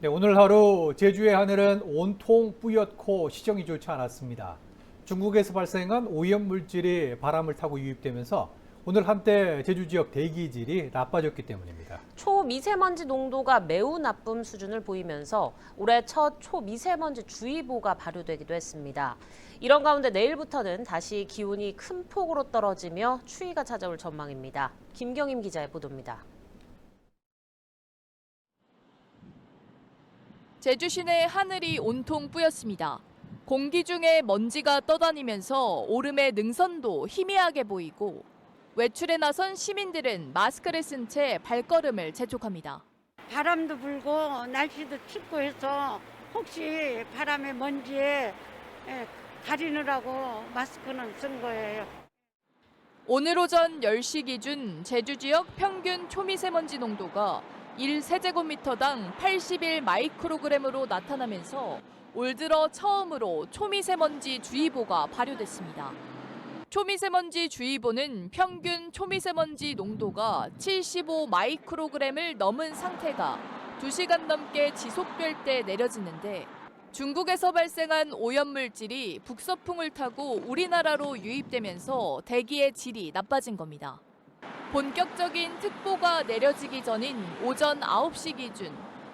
네, 오늘 하루 제주의 하늘은 온통 뿌옇고 시정이 좋지 않았습니다. 중국에서 발생한 오염 물질이 바람을 타고 유입되면서 오늘 한때 제주 지역 대기질이 나빠졌기 때문입니다. 초미세먼지 농도가 매우 나쁨 수준을 보이면서 올해 첫 초미세먼지 주의보가 발효되기도 했습니다. 이런 가운데 내일부터는 다시 기온이 큰 폭으로 떨어지며 추위가 찾아올 전망입니다. 김경임 기자의 보도입니다. 제주 시내 하늘이 온통 뿌였습니다. 공기 중에 먼지가 떠다니면서 오름의 능선도 희미하게 보이고 외출에 나선 시민들은 마스크를 쓴 채 발걸음을 재촉합니다. 바람도 불고 날씨도 춥고 해서 혹시 바람에 먼지에 예, 가리느라고 마스크는 쓴 거예요. 오늘 오전 10시 기준 제주 지역 평균 초미세먼지 농도가 1세제곱미터당 81 마이크로그램으로 나타나면서 올 들어 처음으로 초미세먼지 주의보가 발효됐습니다. 초미세먼지 주의보는 평균 초미세먼지 농도가 75 마이크로그램을 넘은 상태가 2시간 넘게 지속될 때 내려지는데 중국에서 발생한 오염물질이 북서풍을 타고 우리나라로 유입되면서 대기의 질이 나빠진 겁니다. 본격적인 특보가 내려지기 전인 오전 9시 기준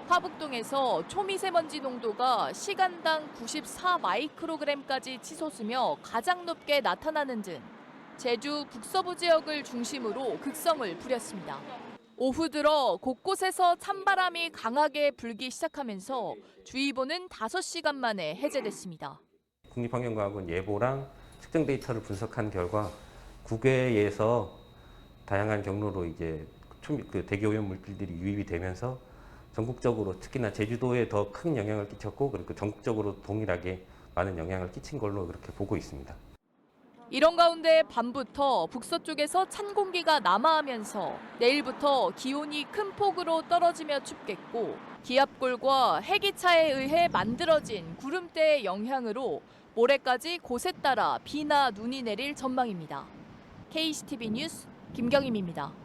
화북동에서 초미세먼지 농도가 시간당 94 마이크로그램까지 치솟으며 가장 높게 나타나는 등 제주 북서부 지역을 중심으로 극성을 부렸습니다. 오후 들어 곳곳에서 찬바람이 강하게 불기 시작하면서 주의보는 5시간 만에 해제됐습니다. 국립환경과학원 예보랑 측정 데이터를 분석한 결과 국외에서 다양한 경로로 이제 초- 그 대기 오염 물질들이 유입이 되면서 전국적으로 특히나 제주도에 더 큰 영향을 끼쳤고 그리고 전국적으로 동일하게 많은 영향을 끼친 걸로 그렇게 보고 있습니다. 이런 가운데 밤부터 북서쪽에서 찬 공기가 남하하면서 내일부터 기온이 큰 폭으로 떨어지며 춥겠고 기압골과 해기차에 의해 만들어진 구름대의 영향으로 모레까지 곳에 따라 비나 눈이 내릴 전망입니다. KCTV 뉴스 김경임입니다.